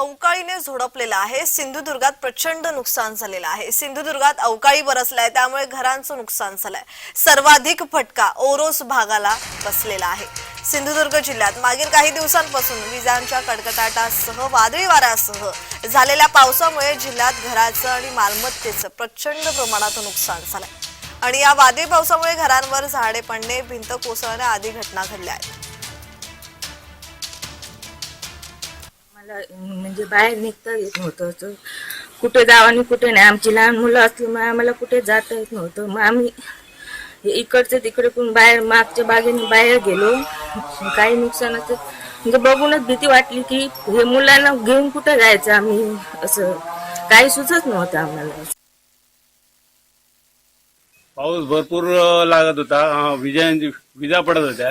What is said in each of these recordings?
अवकाळीने झोडपलेला आहे. सिंधुदुर्गात प्रचंड नुकसान झालेलं आहे. सिंधुदुर्गात अवकाळी बरसलाय त्यामुळे घरांचं नुकसान झालंय. सर्वाधिक फटका ओरोस भागाला बसलेला आहे. सिंधुदुर्ग जिल्ह्यात मागील काही दिवसांपासून विजांच्या कडकडाटासह वादळी वाऱ्यासह झालेल्या पावसामुळे जिल्ह्यात घराचं आणि मालमत्तेचं प्रचंड प्रमाणात नुकसान झालंय. आणि या वादळी पावसामुळे घरांवर झाडे पडणे भिंत कोसळणे आदी घटना घडल्या आहेत. म्हणजे बाहेर निघता येत नव्हतं. कुठे जाव आणि कुठे नाही. आमची लहान मुलं असल्यामुळे आम्हाला कुठे जाता येत नव्हतं. मग आम्ही इकडचं इकडचे तिकडे पण बाहेर मागच्या बागेने बाहेर गेलो. काही नुकसानाचं म्हणजे बघूनच भीती वाटली की हे मुलांना घेऊन कुठे जायचं आम्ही? असं काही सुचत नव्हतं आम्हाला. पाऊस भरपूर लागत होता. अ, विजा विजा पडत होत्या.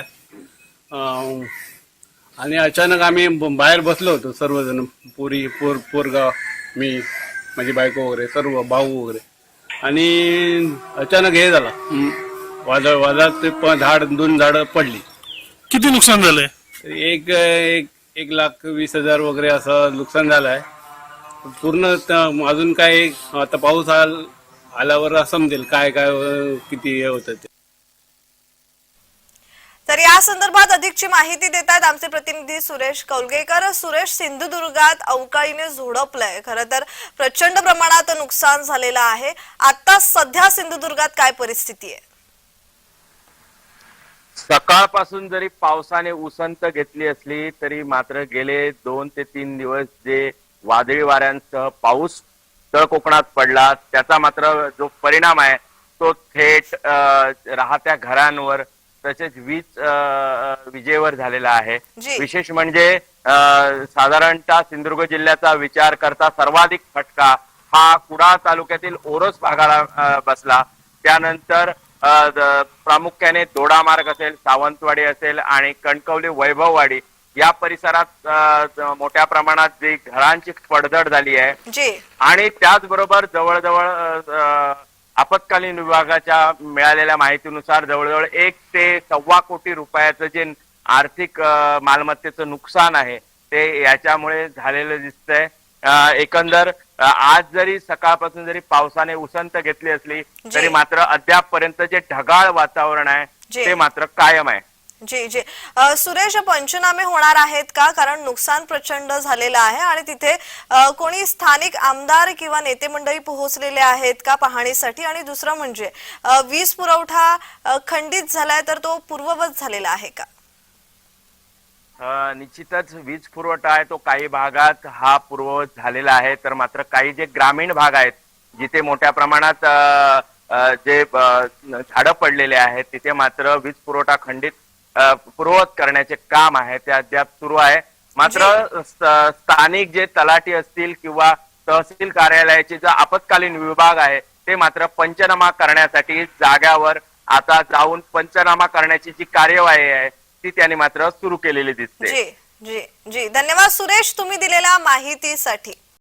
आणि अचानक आम्ही ब- बाहेर बसलो होतो सर्वजण पोरी पोर पोरगाव मी माझी बायको वगैरे सर्व भाऊ वगैरे. आणि अचानक हे झालं. वादळ वादळात ते प- झाड दोन झाडं पडली. किती नुकसान झालंय? एक एक एक लाख वीस हजार वगैरे असं नुकसान झालं आहे पूर्ण त- अजून काय आता पाऊस आल आल्यावर समजेल काय काय अ, किती हे होतं ते. तर या संदर्भात अधिकची माहिती देत आहेत आमचे प्रतिनिधी सुरेश कौलगेकर. सुरेश सिंधुदुर्गात अवकाळीने झोडपलंय. खरं तर प्रचंड प्रमाणात नुकसान झालेलं आहे. आता सध्या सिंधुदुर्गात काय परिस्थिती आहे? सकाळपासून जरी पावसाने उसंत घेतली असली तरी मात्र गेले दोन ते तीन दिवस जे वादळी वाऱ्यांसह पाऊस तळ कोकणात पडला त्याचा मात्र जो परिणाम आहे तो थेट राहत्या घरांवर तसेच वीज विजेवर झालेला आहे. विशेष म्हणजे साधारणतः सिंधुदुर्ग जिल्ह्याचा विचार करता सर्वाधिक फटका हा कुडाळ तालुक्यातील ओरोस भागाला बसला. त्यानंतर प्रामुख्याने दोडामार्ग असेल सावंतवाडी असेल आणि कणकवली वैभववाडी या परिसरात मोठ्या प्रमाणात जी घरांची पडझड झाली आहे. आणि त्याचबरोबर जवळजवळ आपत्कालीन विभागाच्या मिळालेल्या माहितीनुसार जवळजवळ एक ते सव्वा कोटी रुपयाचं जे आर्थिक मालमत्तेचं नुकसान आहे ते याच्यामुळे झालेलं दिसतंय एकंदर आज जरी सकाळपासून जरी पावसाने उसंत घेतली असली. तरी मात्र अद्यापपर्यंत जे ढगाळ वातावरण आहे. ते मात्र कायम आहे जी जी. सुरेश पंचनामे होणार आहेत का? कारण नुकसान प्रचंड झालेलं आहे आणि तिथे कोणी स्थानिक आमदार किंवा नेते मंडळी पोहोचलेले आहेत का पाहणीसाठी? आणि दुसरं म्हणजे वीज पुरवठा खंडित झालाय तर तो पूर्ववत झालेला आहे का? निश्चितच वीज पुरवठा आहे तो काही भागात हा पूर्ववत झालेला आहे. तर मात्र काही जे ग्रामीण भाग आहेत जिथे मोठ्या प्रमाणात जे झाडं पडलेले आहेत तिथे मात्र वीज पुरवठा खंडित पूर्ववत करण्याचे काम आहे ते अद्याप सुरू आहे. मात्र स्थानिक जे तलाठी असतील किंवा तहसील कार्यालयाचे जो आपत्कालीन विभाग आहे ते मात्र पंचनामा करण्यासाठी जाग्यावर आता जाऊन पंचनामा करण्याची जी कार्यवाही आहे ती त्यांनी मात्र सुरू केलेली दिसते. जी जी जी. धन्यवाद सुरेश तुम्ही दिलेल्या माहितीसाठी.